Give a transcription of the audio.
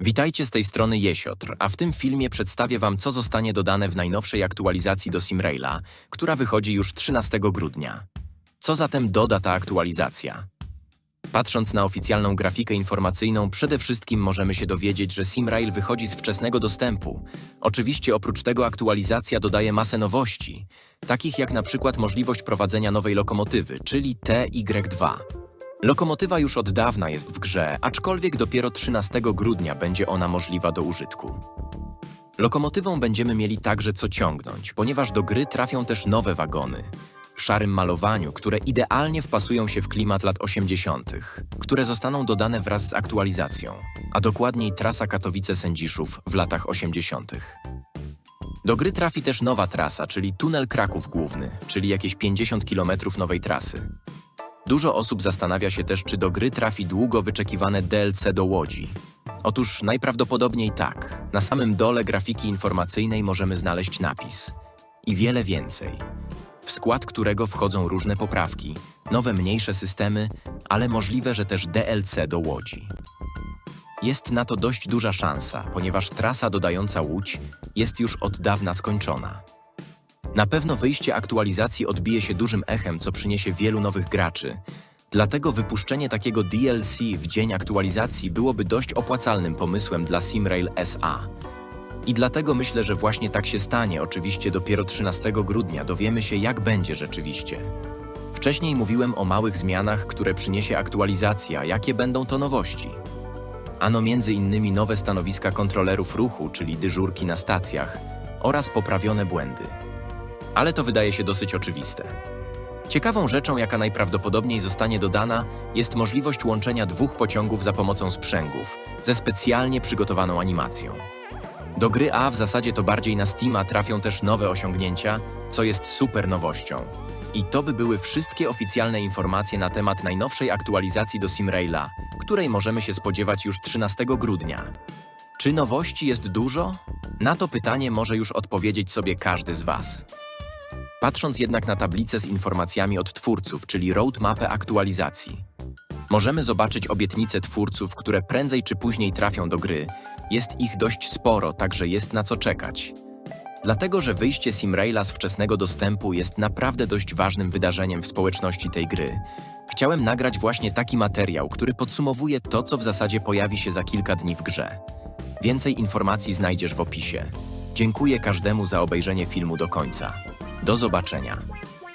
Witajcie z tej strony Jesiotr, a w tym filmie przedstawię Wam, co zostanie dodane w najnowszej aktualizacji do Simraila, która wychodzi już 13 grudnia. Co zatem doda ta aktualizacja? Patrząc na oficjalną grafikę informacyjną, przede wszystkim możemy się dowiedzieć, że Simrail wychodzi z wczesnego dostępu. Oczywiście oprócz tego aktualizacja dodaje masę nowości, takich jak na przykład możliwość prowadzenia nowej lokomotywy, czyli TY2. Lokomotywa już od dawna jest w grze, aczkolwiek dopiero 13 grudnia będzie ona możliwa do użytku. Lokomotywą będziemy mieli także co ciągnąć, ponieważ do gry trafią też nowe wagony w szarym malowaniu, które idealnie wpasują się w klimat lat 80., które zostaną dodane wraz z aktualizacją, a dokładniej trasa Katowice-Sędziszów w latach 80. Do gry trafi też nowa trasa, czyli tunel Kraków Główny, czyli jakieś 50 km nowej trasy. Dużo osób zastanawia się też, czy do gry trafi długo wyczekiwane DLC do Łodzi. Otóż najprawdopodobniej tak. Na samym dole grafiki informacyjnej możemy znaleźć napis. I wiele więcej. W skład którego wchodzą różne poprawki, nowe mniejsze systemy, ale możliwe, że też DLC do Łodzi. Jest na to dość duża szansa, ponieważ trasa dodająca Łódź jest już od dawna skończona. Na pewno wyjście aktualizacji odbije się dużym echem, co przyniesie wielu nowych graczy. Dlatego wypuszczenie takiego DLC w dzień aktualizacji byłoby dość opłacalnym pomysłem dla Simrail SA. I dlatego myślę, że właśnie tak się stanie. Oczywiście dopiero 13 grudnia dowiemy się, jak będzie rzeczywiście. Wcześniej mówiłem o małych zmianach, które przyniesie aktualizacja. Jakie będą to nowości? Ano między innymi nowe stanowiska kontrolerów ruchu, czyli dyżurki na stacjach, oraz poprawione błędy ale to wydaje się dosyć oczywiste. Ciekawą rzeczą, jaka najprawdopodobniej zostanie dodana, jest możliwość łączenia dwóch pociągów za pomocą sprzęgów ze specjalnie przygotowaną animacją. Do gry A w zasadzie to bardziej na Steama trafią też nowe osiągnięcia, co jest super nowością. I to by były wszystkie oficjalne informacje na temat najnowszej aktualizacji do Simraila, której możemy się spodziewać już 13 grudnia. Czy nowości jest dużo? Na to pytanie może już odpowiedzieć sobie każdy z Was. Patrząc jednak na tablicę z informacjami od twórców, czyli roadmapę aktualizacji, możemy zobaczyć obietnice twórców, które prędzej czy później trafią do gry. Jest ich dość sporo, także jest na co czekać. Dlatego, że wyjście Simraila z wczesnego dostępu jest naprawdę dość ważnym wydarzeniem w społeczności tej gry. Chciałem nagrać właśnie taki materiał, który podsumowuje to, co w zasadzie pojawi się za kilka dni w grze. Więcej informacji znajdziesz w opisie. Dziękuję każdemu za obejrzenie filmu do końca. Do zobaczenia.